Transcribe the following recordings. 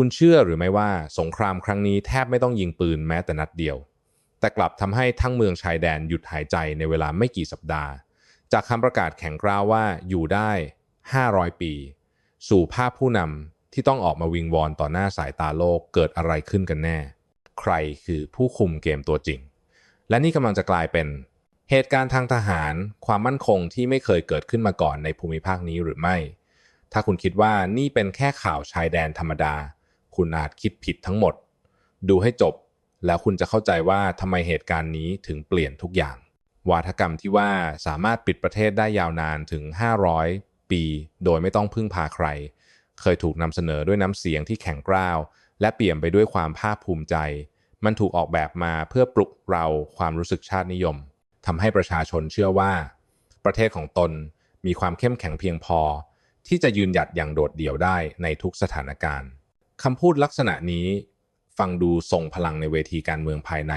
คุณเชื่อหรือไม่ว่าสงครามครั้งนี้แทบไม่ต้องยิงปืนแม้แต่นัดเดียว แต่กลับทำให้ทั้งเมืองชายแดนหยุดหายใจในเวลาไม่กี่สัปดาห์ จากคำประกาศแข็งกร้าวว่าอยู่ได้ 500 ปี สู่ภาพผู้นำที่ต้องออกมาวิงวอนต่อหน้าสายตาโลกเกิดอะไรขึ้นกันแน่ ใครคือผู้คุมเกมตัวจริง และนี่กำลังจะกลายเป็น เหตุการณ์ทางทหาร ความมั่นคงที่ไม่เคยเกิดขึ้นมาก่อนในภูมิภาคนี้หรือไม่ ถ้าคุณคิดว่านี่เป็นแค่ข่าวชายแดนธรรมดา คุณอาจคิดผิดทั้งหมด ดูให้จบ แล้วคุณจะเข้าใจว่าทำไมเหตุการณ์นี้ถึงเปลี่ยนทุกอย่าง วาทกรรมที่ว่าสามารถปิดประเทศได้ยาวนานถึง 500 ปี โดยไม่ต้องพึ่งพาใคร เคยถูกนำเสนอด้วยน้ำเสียงที่แข็งกร้าว และเปี่ยมไปด้วยความภาคภูมิใจ มันถูกออกแบบมาเพื่อปลุกเราความรู้สึกชาตินิยมทำให้ประชาชนเชื่อว่า ประเทศของตนมีความเข้มแข็งเพียงพอ ที่จะยืนหยัดอย่างโดดเดี่ยวได้ในทุกสถานการณ์ คำพูดลักษณะนี้ฟังดูทรงพลังในเวทีการเมืองภายใน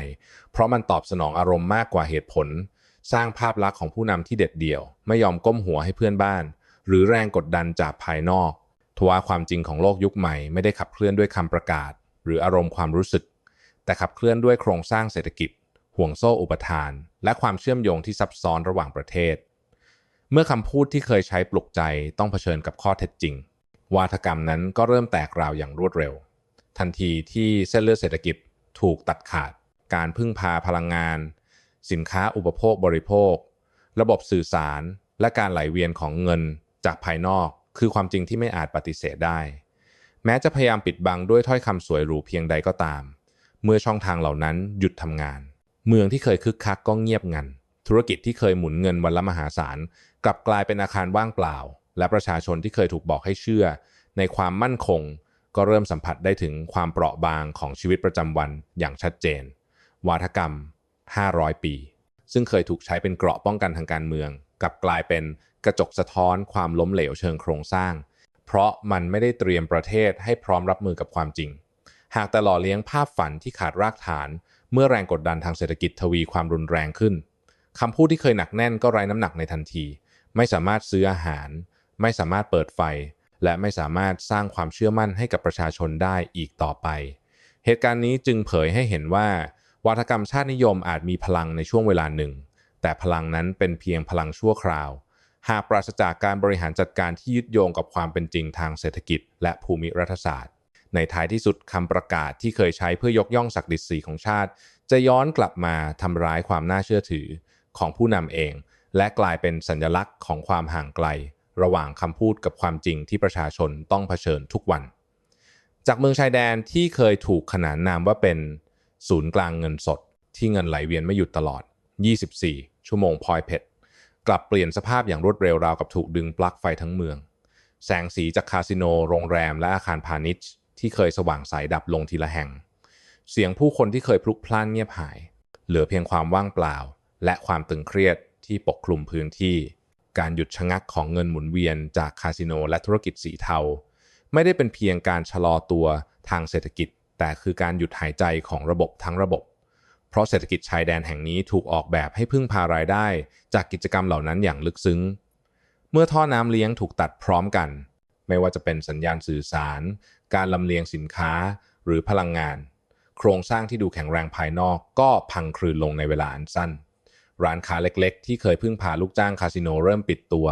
เพราะมันตอบสนองอารมณ์มากกว่าเหตุผล สร้างภาพลักษณ์ของผู้นำที่เด็ดเดี่ยว ไม่ยอมก้มหัวให้เพื่อนบ้าน หรือแรงกดดันจากภายนอก ทว่าความจริงของโลกยุคใหม่ไม่ได้ขับเคลื่อนด้วยคำประกาศ หรืออารมณ์ความรู้สึก แต่ขับเคลื่อนด้วยโครงสร้างเศรษฐกิจ ห่วงโซ่อุปทาน และความเชื่อมโยงที่ซับซ้อนระหว่างประเทศ เมื่อคำพูดที่เคยใช้ปลุกใจต้องเผชิญกับข้อเท็จจริง วาทกรรมนั้นก็เริ่มแตกราวอย่างรวดเร็ว ทันทีที่เส้นเลือดเศรษฐกิจถูกตัดขาด การพึ่งพาพลังงาน สินค้าอุปโภคบริโภค ระบบสื่อสาร และการไหลเวียนของเงินจากภายนอก คือความจริงที่ไม่อาจปฏิเสธได้ แม้จะพยายามปิดบังด้วยถ้อยคำสวยหรูเพียงใดก็ตาม เมื่อช่องทางเหล่านั้นหยุดทำงาน เมืองที่เคยคึกคักก็เงียบงัน ธุรกิจที่เคยหมุนเงินวันละมหาศาลกลับกลายเป็นอาคารว่างเปล่า และประชาชนที่เคยถูกบอกให้เชื่อ ในความมั่นคง ก็เริ่มสัมผัสได้ถึงความเปราะบางของชีวิตประจำวันอย่างชัดเจน วาทกรรม 500 ปี ซึ่งเคยถูกใช้เป็นเกราะป้องกันทางการเมือง กลับกลายเป็นกระจกสะท้อนความล้มเหลวเชิงโครงสร้าง เพราะมันไม่ได้เตรียมประเทศให้พร้อมรับมือกับความจริง หากแต่หล่อเลี้ยงภาพฝันที่ขาดรากฐาน เมื่อแรงกดดันทางเศรษฐกิจทวีความรุนแรงขึ้นคำพูดที่เคยหนักแน่นก็ไร้น้ำหนักในทันที ไม่สามารถซื้ออาหาร ไม่สามารถเปิดไฟ และไม่สามารถสร้างความเชื่อมั่นให้กับประชาชนได้อีกต่อไป เหตุการณ์นี้จึงเผยให้เห็นว่า วัฒกรรมชาตินิยมอาจมีพลังในช่วงเวลาหนึ่ง แต่พลังนั้นเป็นเพียงพลังชั่วคราว หากปราศจากการบริหารจัดการที่ยึดโยงกับความเป็นจริงทางเศรษฐกิจ และภูมิรัฐศาสตร์ ในท้ายที่สุดคำประกาศที่เคยใช้เพื่อยกย่องศักดิ์ศรีของชาติ จะย้อนกลับมาทำร้ายความน่าเชื่อถือของผู้นำเอง และกลายเป็นสัญลักษณ์ของความห่างไกล ระหว่างคำพูดกับความจริงที่ประชาชนต้องเผชิญทุกวัน จากเมืองชายแดนที่เคยถูกขนานนามว่าเป็นศูนย์กลางเงินสด ที่เงินไหลเวียนไม่หยุดตลอด 24 ชั่วโมงพลอยเพชรกลับเปลี่ยนสภาพอย่างรวดเร็วราวกับถูกดึงปลั๊กไฟทั้งเมือง แสงสีจากคาสิโน โรงแรม และอาคารพาณิชย์ ที่เคยสว่างใสดับลงทีละแห่ง เสียงผู้คนที่เคยพลุกพล่านเงียบหาย เหลือเพียงความว่างเปล่า และความตึงเครียดที่ปกคลุมพื้นที่ การหยุดชะงักของเงินหมุนเวียนจากคาสิโนและธุรกิจสีเทา ไม่ได้เป็นเพียงการชะลอตัวทางเศรษฐกิจ แต่คือการหยุดหายใจของระบบทั้งระบบ เพราะเศรษฐกิจชายแดนแห่งนี้ถูกออกแบบให้พึ่งพารายได้ จากกิจกรรมเหล่านั้นอย่างลึกซึ้ง เมื่อท่อน้ำเลี้ยงถูกตัดพร้อมกัน ไม่ว่าจะเป็นสัญญาณสื่อสาร การลำเลียงสินค้า หรือพลังงาน โครงสร้างที่ดูแข็งแรงภายนอกก็พังคลืนลงในเวลาอันสั้น ร้านค้าเล็กๆ ที่เคยพึ่งพาลูกจ้างคาสิโนเริ่มปิดตัว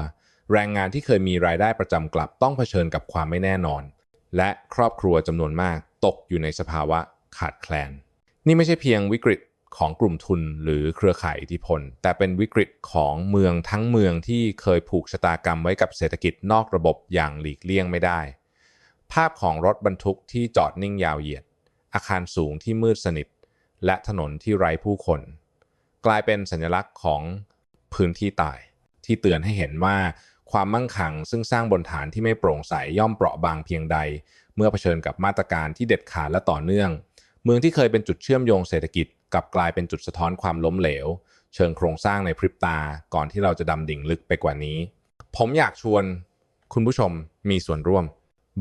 แรงงานที่เคยมีรายได้ประจำกลับต้องเผชิญกับความไม่แน่นอน และครอบครัวจำนวนมากตกอยู่ในสภาวะขาดแคลน นี่ไม่ใช่เพียงวิกฤตของกลุ่มทุนหรือเครือข่ายอิทธิพล แต่เป็นวิกฤตของเมืองทั้งเมืองที่เคยผูกชะตากรรมไว้กับเศรษฐกิจนอกระบบอย่างหลีกเลี่ยงไม่ได้ ภาพของรถบรรทุกที่จอดนิ่งยาวเหยียด อาคารสูงที่มืดสนิท และถนนที่ไร้ผู้คน กลายเป็นสัญลักษณ์ของพื้นที่ตาย ที่เตือนให้เห็นว่าความมั่งคั่งซึ่งสร้างบนฐานที่ไม่โปร่งใสย่อมเปราะบางเพียงใด เมื่อเผชิญกับมาตรการที่เด็ดขาดและต่อเนื่อง เมืองที่เคยเป็นจุดเชื่อมโยงเศรษฐกิจกลับกลายเป็นจุดสะท้อนความล้มเหลว เชิงโครงสร้างในพริบตาก่อนที่เราจะดำดิ่งลึกไปกว่านี้ ผมอยากชวน คุณผู้ชมมีส่วนร่วม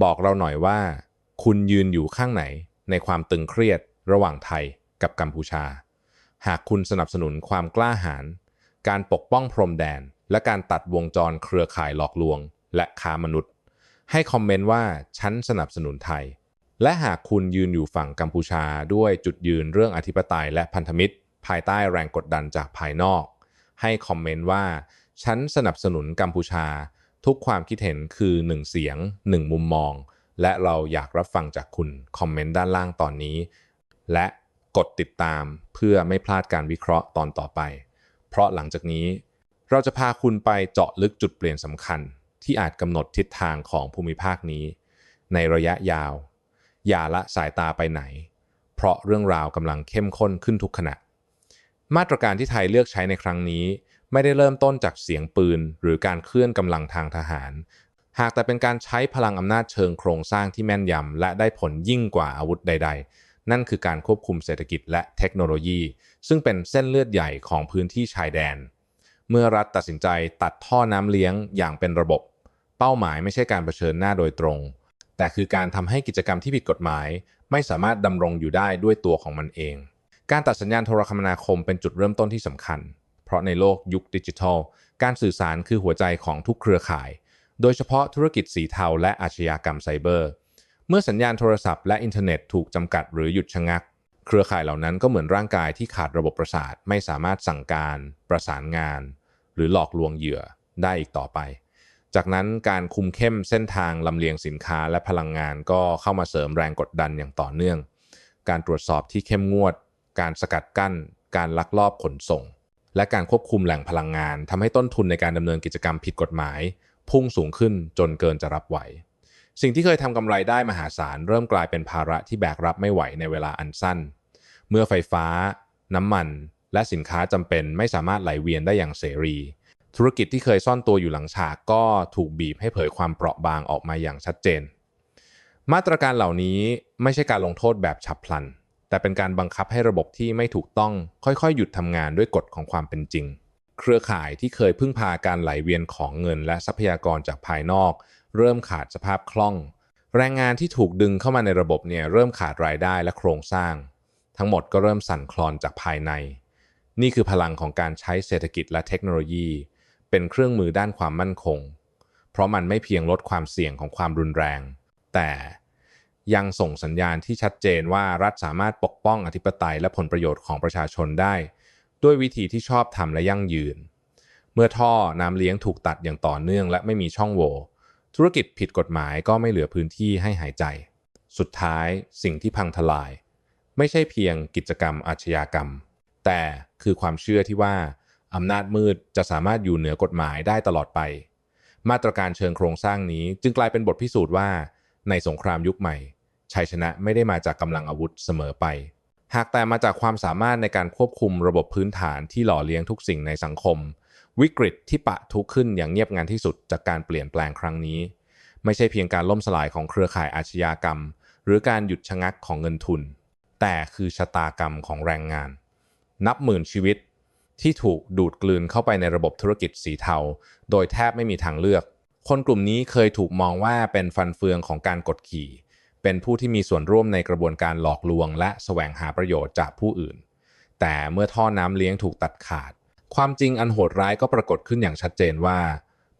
บอกเราหน่อยว่า คุณยืนอยู่ข้างไหนในความตึงเครียดระหว่างไทยกับกัมพูชา หากคุณสนับสนุนความกล้าหาญการปกป้องพรมแดน และการตัดวงจรเครือข่ายหลอกลวง และค้ามนุษย์ ให้คอมเมนต์ว่าฉันสนับสนุนไทย และหากคุณยืนอยู่ฝั่งกัมพูชาด้วยจุดยืนเรื่องอธิปไตยและพันธมิตร ภายใต้แรงกดดันจากภายนอก ให้คอมเมนต์ว่า ฉันสนับสนุนกัมพูชา ทุกความคิดเห็นคือหนึ่งเสียงหนึ่งมุมมอง และเราอยากรับฟังจากคุณคอมเมนต์ด้านล่างตอนนี้ และ กดติดตามเพื่อไม่พลาดการวิเคราะห์ตอนต่อไป เพราะหลังจากนี้ เราจะพาคุณไปเจาะลึกจุดเปลี่ยนสำคัญ ที่อาจกำหนดทิศทางของภูมิภาคนี้ ในระยะยาว อย่าละสายตาไปไหน เพราะเรื่องราวกำลังเข้มข้นขึ้นทุกขณะ มาตรการที่ไทยเลือกใช้ในครั้งนี้ ไม่ได้เริ่มต้นจากเสียงปืน หรือการเคลื่อนกำลังทางทหาร หากแต่เป็นการใช้พลังอำนาจเชิงโครงสร้างที่แม่นยำและได้ผลยิ่งกว่าอาวุธใด ๆ นั่นคือการควบคุมเศรษฐกิจและเทคโนโลยี ซึ่งเป็นเส้นเลือดใหญ่ของพื้นที่ชายแดน เมื่อรัฐตัดสินใจตัดท่อน้ำเลี้ยงอย่างเป็นระบบ เป้าหมายไม่ใช่การเผชิญหน้าโดยตรง แต่คือการทำให้กิจกรรมที่ผิดกฎหมาย ไม่สามารถดำรงอยู่ได้ด้วยตัวของมันเอง การตัดสัญญาณโทรคมนาคมเป็นจุดเริ่มต้นที่สำคัญ เพราะในโลกยุคดิจิทัล การสื่อสารคือหัวใจของทุกเครือข่าย โดยเฉพาะธุรกิจสีเทาและอาชญากรรมไซเบอร์ เมื่อสัญญาณโทรศัพท์และอินเทอร์เน็ตถูกจำกัดหรือหยุดชะงัก เครือข่ายเหล่านั้นก็เหมือนร่างกายที่ขาดระบบประสาทไม่สามารถสั่งการ ประสานงาน หรือหลอกลวงเหยื่อได้อีกต่อไป จากนั้นการคุมเข้มเส้นทางลำเลียงสินค้าและพลังงานก็เข้ามาเสริมแรงกดดันอย่างต่อเนื่อง การตรวจสอบที่เข้มงวด การสกัดกั้น การลักลอบขนส่ง และการควบคุมแหล่งพลังงานทำให้ต้นทุนในการดำเนินกิจกรรมผิดกฎหมาย พุ่งสูงขึ้นจนเกินจะรับไหว สิ่งที่เคยทำกำไรได้มหาศาลเริ่มกลายเป็นภาระที่แบกรับไม่ไหวในเวลาอันสั้น เมื่อไฟฟ้า น้ำมัน และสินค้าจำเป็นไม่สามารถไหลเวียนได้อย่างเสรี ธุรกิจที่เคยซ่อนตัวอยู่หลังฉากก็ถูกบีบให้เผยความเปราะบางออกมาอย่างชัดเจน มาตรการเหล่านี้ไม่ใช่การลงโทษแบบฉับพลัน แต่เป็นการบังคับให้ระบบที่ไม่ถูกต้อง ค่อยๆ หยุดทำงานด้วยกฎของความเป็นจริง เครือข่ายที่เคยพึ่งพาการไหลเวียนของเงินและทรัพยากรจากภายนอก เริ่มขาดสภาพคล่อง แรงงานที่ถูกดึงเข้ามาในระบบเนี่ยเริ่มขาดรายได้และโครงสร้าง ทั้งหมดก็เริ่มสั่นคลอนจากภายใน นี่คือพลังของการใช้เศรษฐกิจและเทคโนโลยี เป็นเครื่องมือด้านความมั่นคง เพราะมันไม่เพียงลดความเสี่ยงของความรุนแรง แต่ยังส่งสัญญาณที่ชัดเจนว่ารัฐสามารถปกป้องอธิปไตยและผลประโยชน์ของประชาชนได้ ด้วยวิธีที่ชอบทำและยั่งยืน เมื่อท่อน้ำเลี้ยงถูกตัดอย่างต่อเนื่องและไม่มีช่องโหว่ ธุรกิจผิดกฎหมายก็ไม่เหลือพื้นที่ให้หายใจ สุดท้ายสิ่งที่พังทลาย ไม่ใช่เพียงกิจกรรมอาชญากรรม แต่คือความเชื่อที่ว่าอำนาจมืดจะสามารถอยู่เหนือกฎหมายได้ตลอดไป มาตรการเชิงโครงสร้างนี้จึงกลายเป็นบทพิสูจน์ว่า ในสงครามยุคใหม่ ชัยชนะไม่ได้มาจากกำลังอาวุธเสมอไป หากแต่มาจากความสามารถในการควบคุมระบบพื้นฐานที่หล่อเลี้ยงทุกสิ่งในสังคม วิกฤตที่ปะทุขึ้นอย่างเงียบงันที่สุดจากการเปลี่ยนแปลงครั้งนี้ ไม่ใช่เพียงการล่มสลายของเครือข่ายอาชญากรรม หรือการหยุดชะงักของเงินทุน แต่คือชะตากรรมของแรงงาน นับหมื่นชีวิตที่ถูกดูดกลืนเข้าไปในระบบธุรกิจสีเทา โดยแทบไม่มีทางเลือก คนกลุ่มนี้เคยถูกมองว่าเป็นฟันเฟืองของการกดขี่ เป็นผู้ที่มีส่วนร่วมในกระบวนการหลอกลวง และแสวงหาประโยชน์จากผู้อื่น แต่เมื่อท่อน้ำเลี้ยงถูกตัดขาด ความจริงอันโหดร้ายก็ปรากฏขึ้นอย่างชัดเจนว่า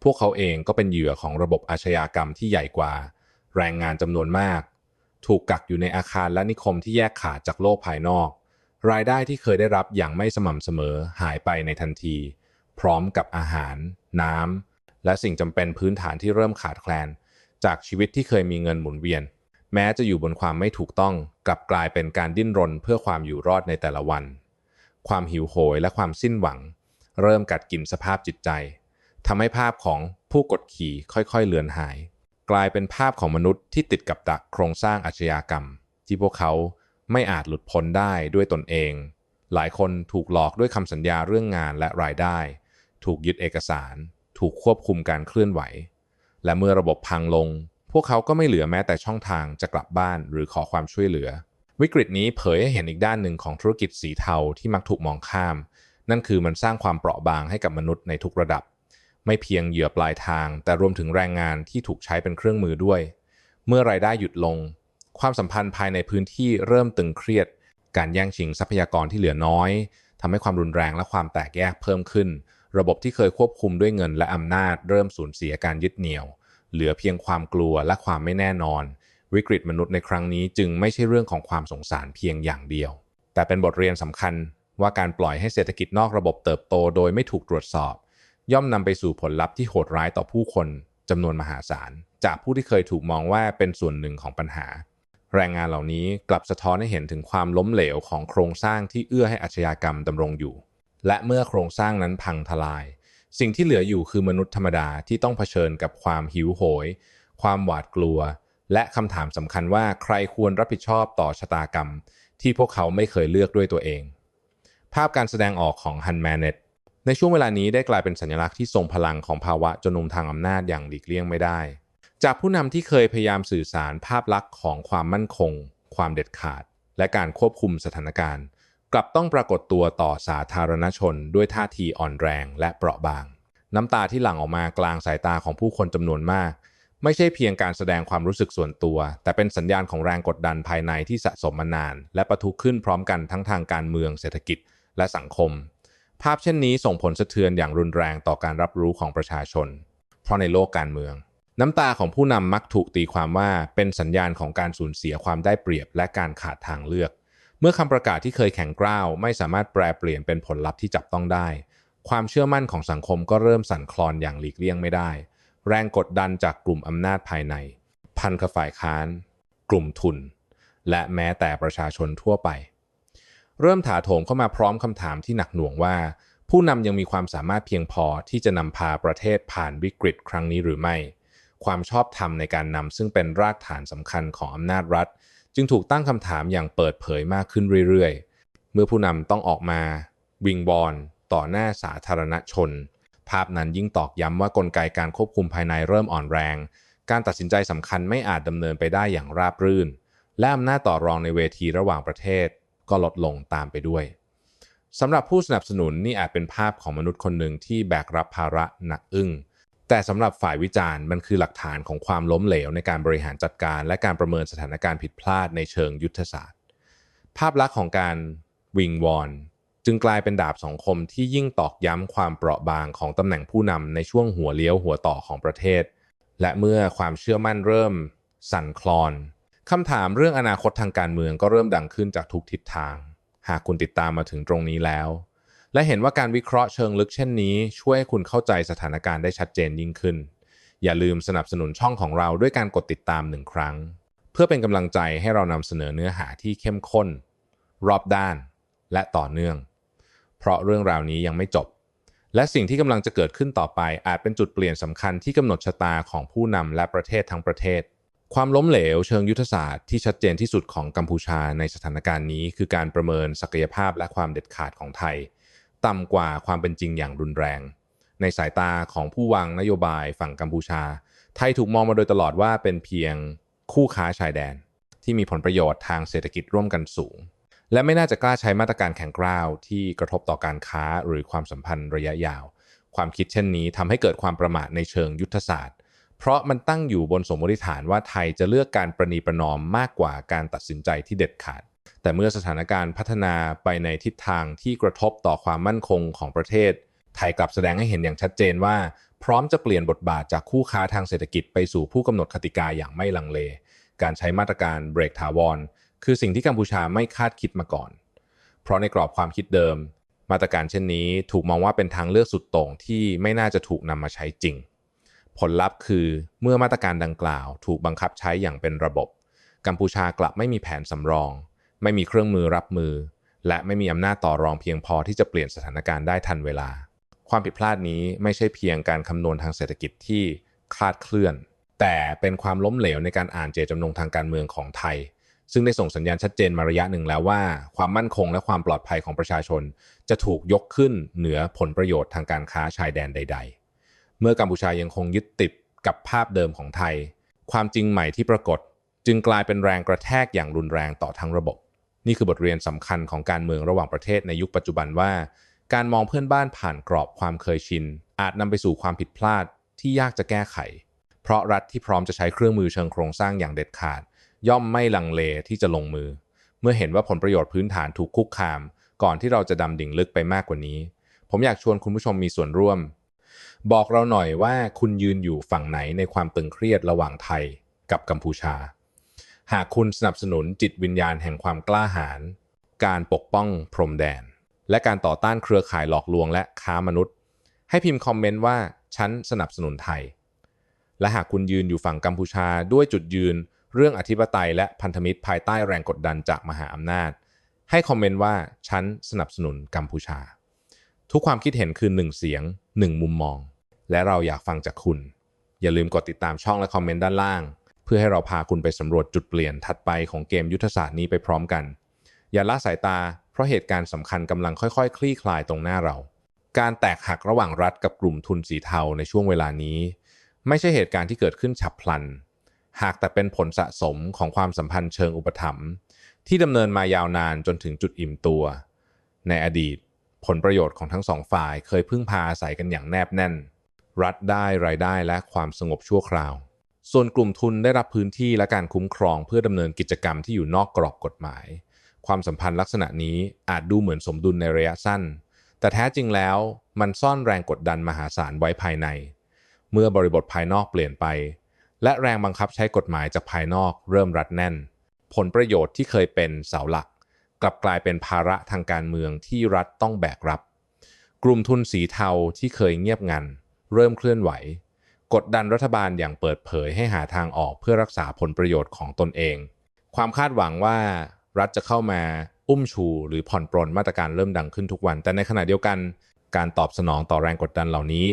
พวกเขาเองก็เป็นเหยื่อของระบบอาชญากรรมที่ใหญ่กว่า แรงงานจำนวนมาก ถูกกักอยู่ในอาคารและนิคมที่แยกขาดจากโลกภายนอก รายได้ที่เคยได้รับอย่างไม่สม่ำเสมอหายไปในทันที พร้อมกับอาหาร น้ำและสิ่งจำเป็นพื้นฐานที่เริ่มขาดแคลน จากชีวิตที่เคยมีเงินหมุนเวียน แม้จะอยู่บนความไม่ถูกต้อง กลับกลายเป็นการดิ้นรนเพื่อความอยู่รอดในแต่ละวัน ความหิวโหยและความสิ้นหวัง เริ่มกัดกินสภาพจิตใจทำให้ภาพของผู้กดขี่ค่อยๆเลือนหาย กลายเป็นภาพของมนุษย์ที่ติดกับดักโครงสร้างอาชญากรรม ที่พวกเขาไม่อาจหลุดพ้นได้ด้วยตนเอง หลายคนถูกหลอกด้วยคำสัญญาเรื่องงานและรายได้ ถูกยึดเอกสาร ถูกควบคุมการเคลื่อนไหว และเมื่อระบบพังลง พวกเขาก็ไม่เหลือแม้แต่ช่องทางจะกลับบ้านหรือขอความช่วยเหลือ วิกฤตนี้เผยให้เห็นอีกด้านหนึ่งของธุรกิจสีเทาที่มักถูกมองข้าม นั่นคือมันสร้างความเปราะบางให้กับมนุษย์ในทุกระดับ ไม่เพียงเหยื่อปลายทาง แต่รวมถึงแรงงานที่ถูกใช้เป็นเครื่องมือด้วย เมื่อรายได้หยุดลง ความสัมพันธ์ภายในพื้นที่เริ่มตึงเครียด การแย่งชิงทรัพยากรที่เหลือน้อยทำให้ความรุนแรงและความแตกแยกเพิ่มขึ้น ระบบที่เคยควบคุมด้วยเงินและอำนาจ เริ่มสูญเสียการยึดเหนี่ยว เหลือเพียงความกลัวและความไม่แน่นอน วิกฤตมนุษย์ในครั้งนี้จึงไม่ใช่เรื่องของความสงสารเพียงอย่างเดียว แต่เป็นบทเรียนสำคัญ ว่าการปล่อยให้เศรษฐกิจนอกระบบเติบโตโดยไม่ถูกตรวจสอบ ย่อมนำไปสู่ผลลัพธ์ที่โหดร้ายต่อผู้คนจำนวนมหาศาล จากผู้ที่เคยถูกมองว่าเป็นส่วนหนึ่งของปัญหา แรงงานเหล่านี้กลับสะท้อนให้เห็นถึงความล้มเหลวของโครงสร้างที่เอื้อให้อาชญากรรมดำรงอยู่ และเมื่อโครงสร้างนั้นพังทลาย สิ่งที่เหลืออยู่คือมนุษย์ธรรมดาที่ต้องเผชิญกับความหิวโหย ความหวาดกลัว และคำถามสำคัญว่าใครควรรับผิดชอบต่อชะตากรรม ที่พวกเขาไม่เคยเลือกด้วยตัวเอง ภาพการแสดงออกของฮันแมนเนตในช่วงเวลานี้ได้กลายเป็นสัญลักษณ์ที่ทรงพลังของภาวะจนนุมทางอำนาจอย่างหลีกเลี่ยงไม่ได้ จากผู้นำที่เคยพยายามสื่อสารภาพลักษณ์ของความมั่นคง ความเด็ดขาด และการควบคุมสถานการณ์ กลับต้องปรากฏตัวต่อสาธารณชน ด้วยท่าทีอ่อนแรงและเปราะบาง น้ำตาที่หลั่งออกมากลางสายตาของผู้คนจำนวนมาก ไม่ใช่เพียงการแสดงความรู้สึกส่วนตัว แต่เป็นสัญญาณของแรงกดดันภายในที่สะสมมานาน และประทุขึ้นพร้อมกันทั้งทางการเมืองเศรษฐกิจ และสังคม ภาพเช่นนี้ส่งผลสะเทือนอย่างรุนแรงต่อการรับรู้ของประชาชน เพราะในโลกการเมือง น้ำตาของผู้นำมักถูกตีความว่าเป็นสัญญาณของการสูญเสียความได้เปรียบและการขาดทางเลือก เมื่อคำประกาศที่เคยแข็งกร้าว ไม่สามารถแปลเปลี่ยนเป็นผลลัพธ์ที่จับต้องได้ ความเชื่อมั่นของสังคมก็เริ่มสั่นคลอนอย่างหลีกเลี่ยงไม่ได้ แรงกดดันจากกลุ่มอำนาจภายใน พันธฝ่ายค้าน กลุ่มทุน และแม้แต่ประชาชนทั่วไป เริ่มถาโถมเข้ามาพร้อมคำถามที่หนักหน่วงว่า ผู้นำยังมีความสามารถเพียงพอที่จะนำพาประเทศผ่านวิกฤตครั้งนี้หรือไม่ ความชอบธรรมในการนำซึ่งเป็นรากฐานสำคัญของอำนาจรัฐ จึงถูกตั้งคำถามอย่างเปิดเผยมากขึ้นเรื่อยๆ เมื่อผู้นำต้องออกมาวิงบอลต่อหน้าสาธารณชน ภาพนั้นยิ่งตอกย้ำว่ากลไกการควบคุมภายในเริ่มอ่อนแรง การตัดสินใจสำคัญไม่อาจดำเนินไปได้อย่างราบรื่น และอำนาจต่อรองในเวทีระหว่างประเทศ ก็ลดลงตามไปด้วยสำหรับผู้สนับสนุนนี่อาจเป็นภาพของมนุษย์คนหนึ่งที่แบกรับภาระหนักอึ้งแต่สำหรับฝ่ายวิจารณ์มันคือหลักฐานของความล้มเหลวในการบริหารจัดการ และการประเมินสถานการณ์ผิดพลาดในเชิงยุทธศาสตร์ ภาพลักษณ์ของการวิงวอน จึงกลายเป็นดาบสองคมที่ยิ่งตอกย้ำความเปราะบางของตำแหน่งผู้นำในช่วงหัวเลี้ยวหัวต่อของประเทศ และเมื่อความเชื่อมั่นเริ่ม สั่นคลอน คำถามเรื่องอนาคตทางการเมืองก็เริ่มดังขึ้นจากทุกทิศทาง หากคุณติดตามมาถึงตรงนี้แล้ว และเห็นว่าการวิเคราะห์เชิงลึกเช่นนี้ ช่วยให้คุณเข้าใจสถานการณ์ได้ชัดเจนยิ่งขึ้น อย่าลืมสนับสนุนช่องของเราด้วยการกดติดตามหนึ่งครั้ง เพื่อเป็นกำลังใจให้เรานำเสนอเนื้อหาที่เข้มข้น รอบด้าน และต่อเนื่อง เพราะเรื่องราวนี้ยังไม่จบ และสิ่งที่กำลังจะเกิดขึ้นต่อไปอาจเป็นจุดเปลี่ยนสำคัญที่กำหนดชะตาของผู้นำและประเทศทั้งประเทศ ความล้มเหลวเชิงยุทธศาสตร์ที่ชัดเจนที่สุดของกัมพูชาในสถานการณ์นี้ คือการประเมินศักยภาพและความเด็ดขาดของไทย ต่ำกว่าความเป็นจริงอย่างรุนแรง ในสายตาของผู้วางนโยบายฝั่งกัมพูชา ไทยถูกมองมาโดยตลอดว่าเป็นเพียงคู่ค้าชายแดน ที่มีผลประโยชน์ทางเศรษฐกิจร่วมกันสูง และไม่น่าจะกล้าใช้มาตรการแข็งกร้าวที่กระทบต่อการค้าหรือความสัมพันธ์ระยะยาว ความคิดเช่นนี้ทำให้เกิดความประมาทในเชิงยุทธศาสตร์ เพราะมันตั้งอยู่บนสมมติฐานว่าไทยจะเลือกการประนีประนอมมากกว่าการตัดสินใจที่เด็ดขาด แต่เมื่อสถานการณ์พัฒนาไปในทิศทางที่กระทบต่อความมั่นคงของประเทศ ไทยกลับแสดงให้เห็นอย่างชัดเจนว่า พร้อมจะเปลี่ยนบทบาทจากคู่ค้าทางเศรษฐกิจไปสู่ผู้กำหนดกติกาอย่างไม่ลังเล การใช้มาตรการเบรกถาวร คือสิ่งที่กัมพูชาไม่คาดคิดมาก่อน เพราะในกรอบความคิดเดิม มาตรการเช่นนี้ถูกมองว่าเป็นทางเลือกสุดโต่งที่ไม่น่าจะถูกนำมาใช้จริง ผลลัพธ์คือเมื่อมาตรการดังกล่าว ถูกบังคับใช้อย่างเป็นระบบ กัมพูชากลับไม่มีแผนสำรอง ไม่มีเครื่องมือรับมือ และไม่มีอำนาจต่อรองเพียงพอที่จะเปลี่ยนสถานการณ์ได้ทันเวลา ความผิดพลาดนี้ไม่ใช่เพียงการคำนวณทางเศรษฐกิจที่คลาดเคลื่อน แต่เป็นความล้มเหลวในการอ่านเจตจำนงทางการเมืองของไทย ซึ่งได้ส่งสัญญาณชัดเจนมาระยะหนึ่งแล้วว่า ความมั่นคงและความปลอดภัยของประชาชน จะถูกยกขึ้นเหนือผลประโยชน์ทางการค้าชายแดนใด ๆ เมื่อกัมพูชายังคงยึดติดกับภาพเดิมของไทย ความจริงใหม่ที่ปรากฏ จึงกลายเป็นแรงกระแทกอย่างรุนแรงต่อทั้งระบบ นี่คือบทเรียนสำคัญของการเมืองระหว่างประเทศในยุคปัจจุบันว่า การมองเพื่อนบ้านผ่านกรอบความเคยชิน อาจนำไปสู่ความผิดพลาดที่ยากจะแก้ไข เพราะรัฐที่พร้อมจะใช้เครื่องมือเชิงโครงสร้างอย่างเด็ดขาด ย่อมไม่ลังเลที่จะลงมือ เมื่อเห็นว่าผลประโยชน์พื้นฐานถูกคุกคาม ก่อนที่เราจะดำดิ่งลึกไปมากกว่านี้ ผมอยากชวนคุณผู้ชมมีส่วนร่วม บอกเราหน่อยว่าคุณยืนอยู่ฝั่งไหนในความตึงเครียดระหว่างไทยกับกัมพูชา หากคุณสนับสนุนจิตวิญญาณแห่งความกล้าหาญการปกป้องพรมแดน และการต่อต้านเครือข่ายหลอกลวงและค้ามนุษย์ ให้พิมพ์คอมเมนต์ว่าฉันสนับสนุนไทย และหากคุณยืนอยู่ฝั่งกัมพูชาด้วยจุดยืน เรื่องอธิปไตยและพันธมิตรภายใต้แรงกดดันจากมหาอำนาจ ให้คอมเมนต์ว่าฉันสนับสนุนกัมพูชา ทุกความคิดเห็นคือหนึ่งเสียงหนึ่งมุมมอง และเราอยากฟังจากคุณ อย่าลืมกดติดตามช่องและคอมเมนต์ด้านล่าง เพื่อให้เราพาคุณไปสำรวจจุดเปลี่ยนถัดไปของเกมยุทธศาสตร์นี้ไปพร้อมกัน อย่าละสายตา เพราะเหตุการณ์สำคัญกำลังค่อยๆคลี่คลายตรงหน้าเรา การแตกหักระหว่างรัฐกับกลุ่มทุนสีเทาในช่วงเวลานี้ ไม่ใช่เหตุการณ์ที่เกิดขึ้นฉับพลัน หากแต่เป็นผลสะสมของความสัมพันธ์เชิงอุปถัมภ์ที่ดำเนินมายาวนานจนถึงจุดอิ่มตัว ในอดีต ผลประโยชน์ของทั้งสองฝ่ายเคยพึ่งพาอาศัยกันอย่างแนบแน่น รัฐได้รายได้และความสงบชั่วคราว ส่วนกลุ่มทุนได้รับพื้นที่และการคุ้มครองเพื่อดำเนินกิจกรรมที่อยู่นอกกรอบกฎหมาย ความสัมพันธ์ลักษณะนี้อาจดูเหมือนสมดุลในระยะสั้น แต่แท้จริงแล้วมันซ่อนแรงกดดันมหาศาลไว้ภายใน เมื่อบริบทภายนอกเปลี่ยนไป และแรงบังคับใช้กฎหมายจากภายนอกเริ่มรัดแน่น ผลประโยชน์ที่เคยเป็นเสาหลัก กลับกลายเป็นภาระทางการเมืองที่รัฐต้องแบกรับ กลุ่มทุนสีเทาที่เคยเงียบงัน เริ่มเคลื่อนไหว กดดันรัฐบาลอย่างเปิดเผยให้หาทางออกเพื่อรักษาผลประโยชน์ของตนเอง ความคาดหวังว่ารัฐจะเข้ามาอุ้มชูหรือผ่อนปรนมาตรการเริ่มดังขึ้นทุกวัน แต่ในขณะเดียวกันการตอบสนองต่อแรงกดดันเหล่านี้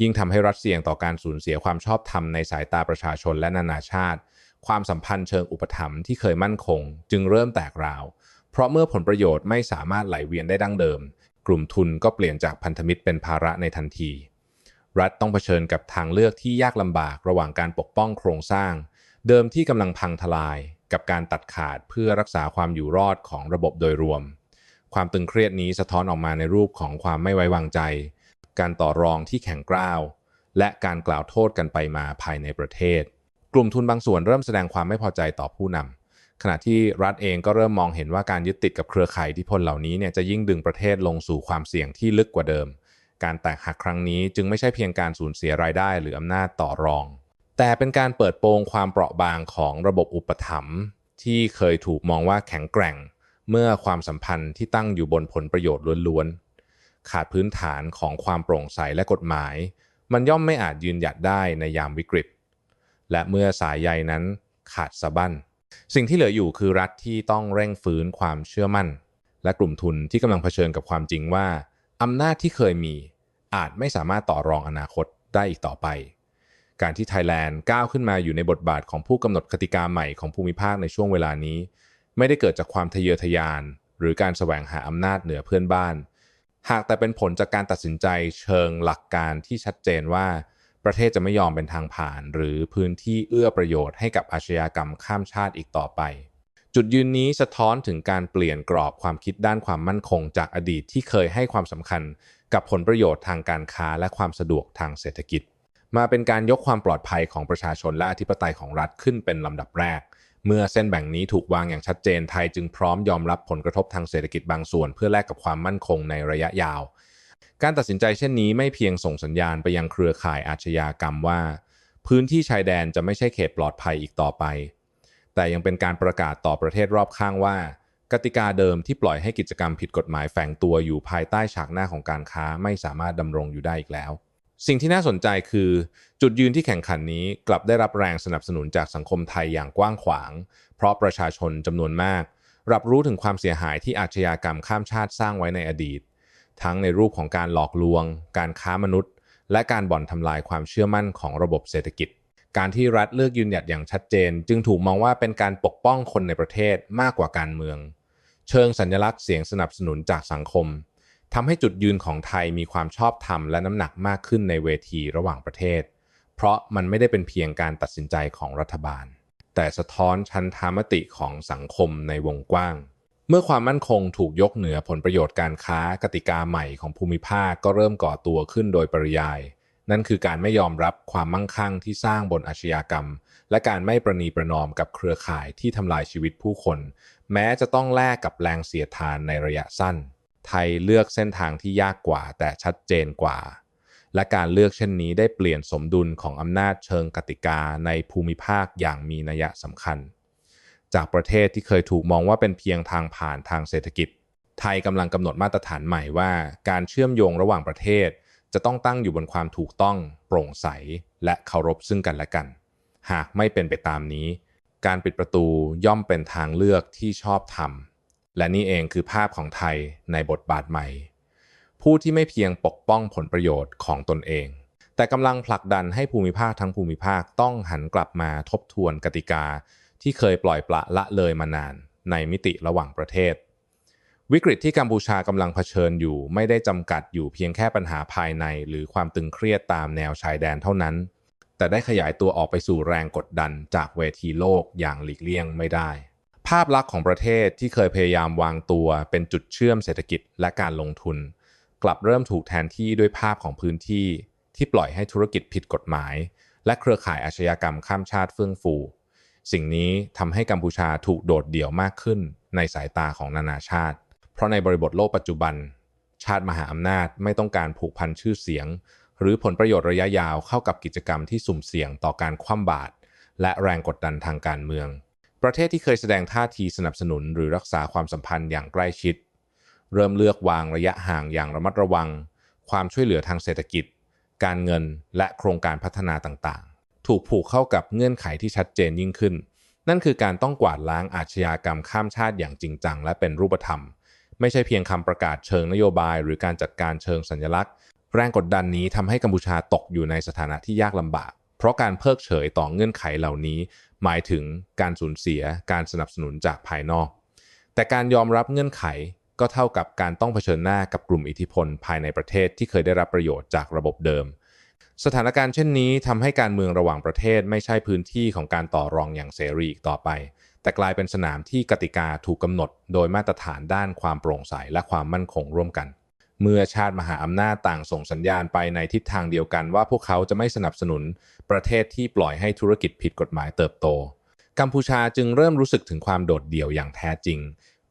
ยิ่งทำให้รัฐเสี่ยงต่อการสูญเสียความชอบธรรมในสายตาประชาชนและนานาชาติ ความสัมพันธ์เชิงอุปถัมภ์ที่เคยมั่นคง จึงเริ่มแตกราว เพราะเมื่อผลประโยชน์ไม่สามารถไหลเวียนได้ดั้งเดิม กลุ่มทุนก็เปลี่ยนจากพันธมิตรเป็นภาระในทันที รัฐต้องเผชิญกับทางเลือกที่ยากลำบากระหว่างการปกป้องโครงสร้าง เดิมที่กำลังพังทลาย กับการตัดขาดเพื่อรักษาความอยู่รอดของระบบโดยรวม ความตึงเครียดนี้สะท้อนออกมาในรูปของความไม่ไว้วางใจ การต่อรองที่แข็งกร้าว และการกล่าวโทษกันไปมาภายในประเทศ กลุ่มทุนบางส่วนเริ่มแสดงความไม่พอใจต่อผู้นำขณะที่รัฐเองก็เริ่มมองเห็นว่าการยึดติดกับเครือข่ายทธิพลเหล่านี้เนี่ยจะยิ่งดึงประเทศลงสู่ความเสี่ยงที่ลึกกว่าเดิม การแตกหักครั้งนี้จึงไม่ใช่เพียงการสูญเสียรายได้หรืออำนาจต่อรอง แต่เป็นการเปิดโปงความเปราะบางของระบบอุปถัมภ์ที่เคยถูกมองว่าแข็งแกร่ง เมื่อความสัมพันธ์ที่ตั้งอยู่บนผลประโยชน์ล้วนๆ ขาดพื้นฐานของความโปร่งใสและกฎหมาย มันย่อมไม่อาจยืนหยัดได้ในยามวิกฤต และเมื่อสายใยนั้นขาดสะบั้นสิ่งที่เหลืออยู่คือรัฐที่ต้องเร่งฟื้นความเชื่อมั่น และกลุ่มทุนที่กำลังเผชิญกับความจริงว่า อำนาจที่เคยมีอาจไม่สามารถต่อรองอนาคตได้อีกต่อไป การที่ไทยแลนด์ก้าวขึ้นมาอยู่ในบทบาทของผู้กำหนดกติกาใหม่ของภูมิภาคในช่วงเวลานี้ ไม่ได้เกิดจากความทะเยอทะยาน หรือการแสวงหาอำนาจเหนือเพื่อนบ้าน หากแต่เป็นผลจากการตัดสินใจเชิงหลักการที่ชัดเจนว่า ประเทศจะไม่ยอมเป็นทางผ่าน หรือพื้นที่เอื้อประโยชน์ให้กับอาชญากรรมข้ามชาติอีกต่อไป จุดยืนนี้สะท้อนถึงการเปลี่ยนกรอบความคิดด้านความมั่นคงจากอดีตที่เคยให้ความสำคัญกับผลประโยชน์ทางการค้าและความสะดวกทางเศรษฐกิจ มาเป็นการยกความปลอดภัยของประชาชนและอธิปไตยของรัฐขึ้นเป็นลำดับแรก เมื่อเส้นแบ่งนี้ถูกวางอย่างชัดเจนไทยจึงพร้อมยอมรับผลกระทบทางเศรษฐกิจบางส่วน เพื่อแลกกับความมั่นคงในระยะยาว การตัดสินใจเช่นนี้ไม่เพียงส่งสัญญาณไปยังเครือข่ายอาชญากรรมว่า พื้นที่ชายแดนจะไม่ใช่เขตปลอดภัยอีกต่อไป แต่ยังเป็นการประกาศต่อประเทศรอบข้างว่า กติกาเดิมที่ปล่อยให้กิจกรรมผิดกฎหมายแฝงตัวอยู่ภายใต้ฉากหน้าของการค้าไม่สามารถดำรงอยู่ได้อีกแล้ว สิ่งที่น่าสนใจคือ จุดยืนที่แข่งขันนี้กลับได้รับแรงสนับสนุนจากสังคมไทยอย่างกว้างขวาง เพราะประชาชนจำนวนมาก รับรู้ถึงความเสียหายที่อาชญากรรมข้ามชาติสร้างไว้ในอดีต ทั้งในรูปของการหลอกลวง การค้ามนุษย์ และการบ่อนทำลายความเชื่อมั่นของระบบเศรษฐกิจ การที่รัฐเลือกยืนหยัดอย่างชัดเจน จึงถูกมองว่าเป็นการปกป้องคนในประเทศมากกว่าการเมือง เชิงสัญลักษณ์เสียงสนับสนุนจากสังคมทำให้จุดยืนของไทยมีความชอบธรรมและน้ำหนักมากขึ้นในเวทีระหว่างประเทศ เพราะมันไม่ได้เป็นเพียงการตัดสินใจของรัฐบาล แต่สะท้อนชันทามติของสังคมในวงกว้าง เมื่อความมั่นคงถูกยกเหนือผลประโยชน์การค้ากติกาใหม่ของภูมิภาคก็เริ่มก่อตัวขึ้นโดยปริยาย นั่นคือการไม่ยอมรับความมั่งคั่งที่สร้างบนอาชญากรรม และการไม่ประนีประนอมกับเครือข่ายที่ทำลายชีวิตผู้คน แม้จะต้องแลกกับแรงเสียดทานในระยะสั้น ไทยเลือกเส้นทางที่ยากกว่าแต่ชัดเจนกว่า และการเลือกเช่นนี้ได้เปลี่ยนสมดุลของอำนาจเชิงกติกาในภูมิภาคอย่างมีนัยสำคัญ จากประเทศที่เคยถูกมองว่าเป็นเพียงทางผ่านทางเศรษฐกิจ ไทยกำลังกำหนดมาตรฐานใหม่ว่า การเชื่อมโยงระหว่างประเทศ จะต้องตั้งอยู่บนความถูกต้อง โปร่งใส และเคารพซึ่งกันและกัน หากไม่เป็นไปตามนี้ การปิดประตูย่อมเป็นทางเลือกที่ชอบธรรม และนี่เองคือภาพของไทยในบทบาทใหม่ ผู้ที่ไม่เพียงปกป้องผลประโยชน์ของตนเอง แต่กำลังผลักดันให้ภูมิภาคทั้งภูมิภาคต้องหันกลับมาทบทวนกติกา ที่เคยปล่อยปละละเลยมานานในมิติระหว่างประเทศ วิกฤตที่กัมพูชากำลังเผชิญอยู่ ไม่ได้จำกัดอยู่เพียงแค่ปัญหาภายใน หรือความตึงเครียดตามแนวชายแดนเท่านั้น แต่ได้ขยายตัวออกไปสู่แรงกดดันจากเวทีโลกอย่างหลีกเลี่ยงไม่ได้ ภาพลักษณ์ของประเทศที่เคยพยายามวางตัว เป็นจุดเชื่อมเศรษฐกิจและการลงทุน กลับเริ่มถูกแทนที่ด้วยภาพของพื้นที่ ที่ปล่อยให้ธุรกิจผิดกฎหมาย และเครือข่ายอาชญากรรมข้ามชาติเฟื่องฟู สิ่งนี้ทำให้กัมพูชาถูกโดดเดี่ยวมากขึ้น ในสายตาของนานาชาติ เพราะในบริบทโลกปัจจุบัน ชาติมหาอำนาจไม่ต้องการผูกพันชื่อเสียง หรือผลประโยชน์ระยะยาวเข้ากับกิจกรรมที่สุ่มเสี่ยงต่อการคว่ำบาตรและแรงกดดันทางการเมือง ประเทศที่เคยแสดงท่าทีสนับสนุนหรือรักษาความสัมพันธ์อย่างใกล้ชิด เริ่มเลือกวางระยะห่างอย่างระมัดระวัง ความช่วยเหลือทางเศรษฐกิจ การเงินและโครงการพัฒนาต่างๆ ถูกผูกเข้ากับเงื่อนไขที่ชัดเจนยิ่งขึ้น นั่นคือการต้องกวาดล้างอาชญากรรมข้ามชาติอย่างจริงจังและเป็นรูปธรรม ไม่ใช่เพียงคำประกาศเชิงนโยบาย หรือการจัดการเชิงสัญลักษณ์ แรงกดดันนี้ทำให้กัมพูชาตกอยู่ในสถานะที่ยากลำบาก เพราะการเพิกเฉยต่อเงื่อนไขเหล่านี้ หมายถึงการสูญเสียการสนับสนุนจากภายนอก แต่การยอมรับเงื่อนไขก็เท่ากับการต้องเผชิญหน้ากับกลุ่มอิทธิพลภายในประเทศที่เคยได้รับประโยชน์จากระบบเดิม สถานการณ์เช่นนี้ทำให้การเมืองระหว่างประเทศไม่ใช่พื้นที่ของการต่อรองอย่างเสรีอีกต่อไป แต่กลายเป็นสนามที่กติกาถูกกำหนด โดยมาตรฐานด้านความโปร่งใสและความมั่นคงร่วมกัน เมื่อชาติมหาอำนาจต่างส่งสัญญาณไปในทิศทางเดียวกันว่าพวกเขาจะไม่สนับสนุน ประเทศที่ปล่อยให้ธุรกิจผิดกฎหมายเติบโต กัมพูชาจึงเริ่มรู้สึกถึงความโดดเดี่ยวอย่างแท้จริง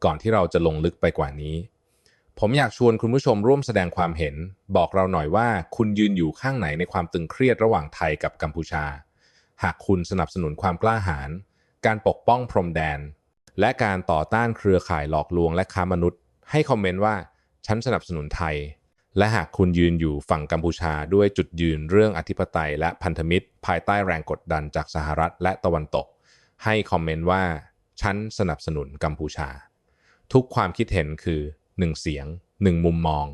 ก่อนที่เราจะลงลึกไปกว่านี้ ผมอยากชวนคุณผู้ชมร่วมแสดงความเห็น บอกเราหน่อยว่าคุณยืนอยู่ข้างไหนในความตึงเครียดระหว่างไทยกับกัมพูชา หากคุณสนับสนุนความกล้าหาญ การปกป้องพรมแดน และการต่อต้านเครือข่ายหลอกลวงและค้ามนุษย์ ให้คอมเมนต์ว่าฉันสนับสนุนไทย และหากคุณยืนอยู่ฝั่งกัมพูชาด้วยจุดยืนเรื่องอธิปไตยและพันธมิตร ภายใต้แรงกดดันจากสหรัฐและตะวันตก ให้คอมเมนต์ว่าฉันสนับสนุนกัมพูชา ทุกความคิดเห็นคือหนึ่งเสียงหนึ่งมุมมอง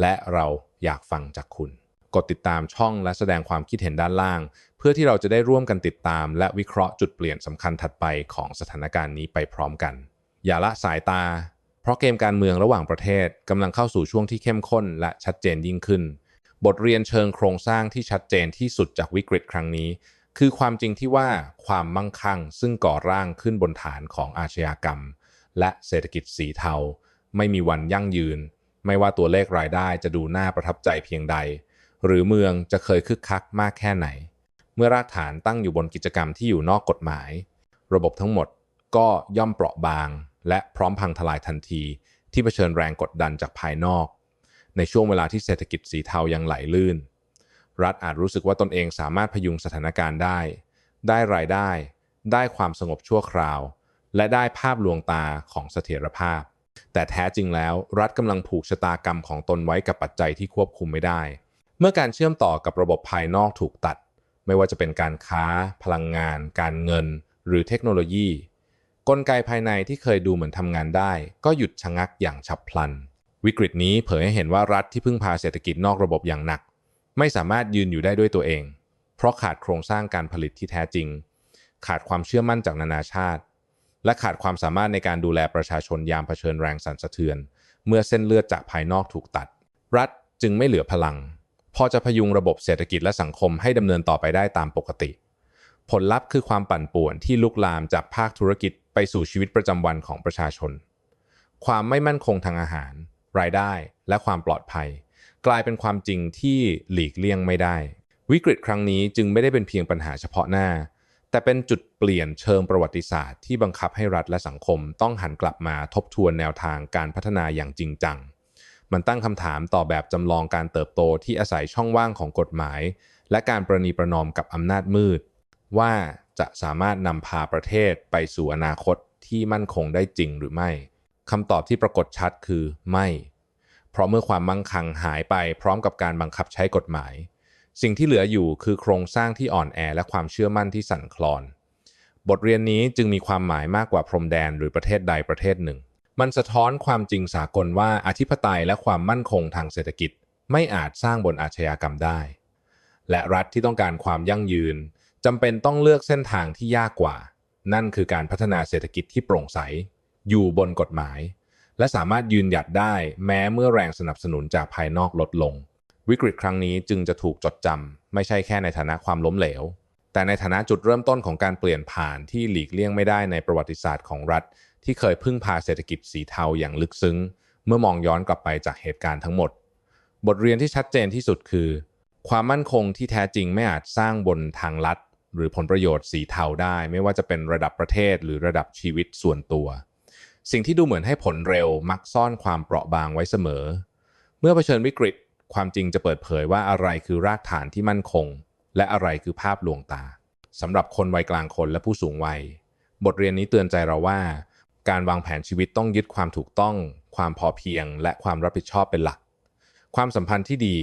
และเราอยากฟังจากคุณ กดติดตามช่องและแสดงความคิดเห็นด้านล่าง พื่อที่เราจะได้ร่วมกันติดตาม และวิเคราะห์จุดเปลี่ยนสำคัญถัดไปของสถานการณ์นี้ไปพร้อมกัน อย่าละสายตา เพราะเกมการเมืองระหว่างประเทศกำลังเข้าสู่ช่วงที่เข้มข้น และชัดเจนยิ่งขึ้น บทเรียนเชิงโครงสร้างที่ชัดเจนที่สุดจากวิกฤตครั้งนี้ คือความจริงที่ว่าความมั่งคั่ง ซึ่งก่อร่างขึ้นบนฐานของอาชญากรรม และเศรษฐกิจสีเทา ไม่มีวันยั่งยืน ไม่ว่าตัวเลขรายได้จะดูน่าประทับใจเพียงใด หรือเมืองจะเคยคึกคักมากแค่ไหน เมื่อรากฐานตั้งอยู่บนกิจกรรมที่อยู่นอกกฎหมาย ระบบทั้งหมดก็ย่อมเปราะบาง และพร้อมพังทลายทันที ที่เผชิญแรงกดดันจากภายนอก ในช่วงเวลาที่เศรษฐกิจสีเทายังไหลลื่น รัฐอาจรู้สึกว่าตนเองสามารถพยุงสถานการณ์ได้ ได้รายได้ ได้ความสงบชั่วคราว และได้ภาพลวงตาของเสถียรภาพ แต่แท้จริงแล้วรัฐกำลังผูกชะตากรรมของตนไว้กับปัจจัยที่ควบคุมไม่ได้ เมื่อการเชื่อมต่อกับระบบภายนอกถูกตัด ไม่ว่าจะเป็นการค้า พลังงาน การเงิน หรือเทคโนโลยี กลไกภายในที่เคยดูเหมือนทำงานได้ ก็หยุดชะงักอย่างฉับพลัน วิกฤตนี้เผยให้เห็นว่ารัฐที่พึ่งพาเศรษฐกิจนอกระบบอย่างหนัก ไม่สามารถยืนอยู่ได้ด้วยตัวเอง เพราะขาดโครงสร้างการผลิตที่แท้จริง ขาดความเชื่อมั่นจากนานาชาติ และขาดความสามารถในการดูแลประชาชนยามเผชิญแรงสั่นสะเทือน เมื่อเส้นเลือดจากภายนอกถูกตัด รัฐจึงไม่เหลือพลัง พอจะพยุงระบบเศรษฐกิจและสังคมให้ดำเนินต่อไปได้ตามปกติ ผลลัพธ์คือความปั่นป่วนที่ลุกลามจากภาคธุรกิจไปสู่ชีวิตประจำวันของประชาชน ความไม่มั่นคงทางอาหาร รายได้ และความปลอดภัย กลายเป็นความจริงที่หลีกเลี่ยงไม่ได้ วิกฤตครั้งนี้จึงไม่ได้เป็นเพียงปัญหาเฉพาะหน้า แต่เป็นจุดเปลี่ยนเชิงประวัติศาสตร์ที่บังคับให้รัฐและสังคมต้องหันกลับมาทบทวนแนวทางการพัฒนาอย่างจริงจัง มันตั้งคำถามต่อแบบจำลองการเติบโตที่อาศัยช่องว่างของกฎหมาย และการประนีประนอมกับอำนาจมืด ว่าจะสามารถนำพาประเทศไปสู่อนาคตที่มั่นคงได้จริงหรือไม่คำตอบที่ปรากฏชัดคือไม่ เพราะเมื่อความมั่งคั่งหายไปพร้อมกับการบังคับใช้กฎหมาย สิ่งที่เหลืออยู่คือโครงสร้างที่อ่อนแอและความเชื่อมั่นที่สั่นคลอน บทเรียนนี้จึงมีความหมายมากกว่าพรมแดนหรือประเทศใดประเทศหนึ่ง มันสะท้อนความจริงสากลว่าอธิปไตยและความมั่นคงทางเศรษฐกิจไม่อาจสร้างบนอาชญากรรมได้ และรัฐที่ต้องการความยั่งยืนจำเป็นต้องเลือกเส้นทางที่ยากกว่า นั่นคือการพัฒนาเศรษฐกิจที่โปร่งใส อยู่บนกฎหมาย และสามารถยืนหยัดได้แม้เมื่อแรงสนับสนุนจากภายนอกลดลง วิกฤตครั้งนี้จึงจะถูกจดจำไม่ใช่แค่ในฐานะความล้มเหลว แต่ในฐานะจุดเริ่มต้นของการเปลี่ยนผ่านที่หลีกเลี่ยงไม่ได้ในประวัติศาสตร์ของรัฐ ที่เคยพึ่งพาเศรษฐกิจสีเทาอย่างลึกซึ้ง เมื่อมองย้อนกลับไปจากเหตุการณ์ทั้งหมด บทเรียนที่ชัดเจนที่สุดคือ ความมั่นคงที่แท้จริงไม่อาจสร้างบนทางลัด หรือผลประโยชน์สีเทาได้ ไม่ว่าจะเป็นระดับประเทศหรือระดับชีวิตส่วนตัว สิ่งที่ดูเหมือนให้ผลเร็วมักซ่อนความเปราะบางไว้เสมอ เมื่อเผชิญวิกฤต ความจริงจะเปิดเผยว่าอะไรคือรากฐานที่มั่นคง และอะไรคือภาพลวงตาสำหรับคนวัยกลางคนและผู้สูงวัย บทเรียนนี้เตือนใจเราว่า การวางแผนชีวิตต้องยึดความถูกต้อง ความพอเพียง และความรับผิดชอบเป็นหลัก ความสัมพันธ์ที่ดี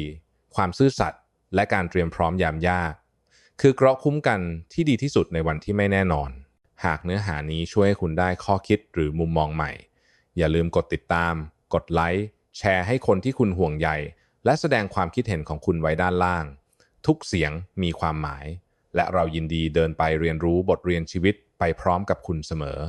ความซื่อสัตย์และการเตรียมพร้อมยามยาก คือเกราะคุ้มกันที่ดีที่สุดในวันที่ไม่แน่นอน หากเนื้อหานี้ช่วยให้คุณได้ข้อคิดหรือมุมมองใหม่ อย่าลืมกดติดตาม กดไลค์แชร์ให้คนที่คุณห่วงใย และแสดงความคิดเห็นของคุณไว้ด้านล่าง ทุกเสียงมีความหมาย และเรายินดีเดินไปเรียนรู้บทเรียนชีวิตไปพร้อมกับคุณเสมอ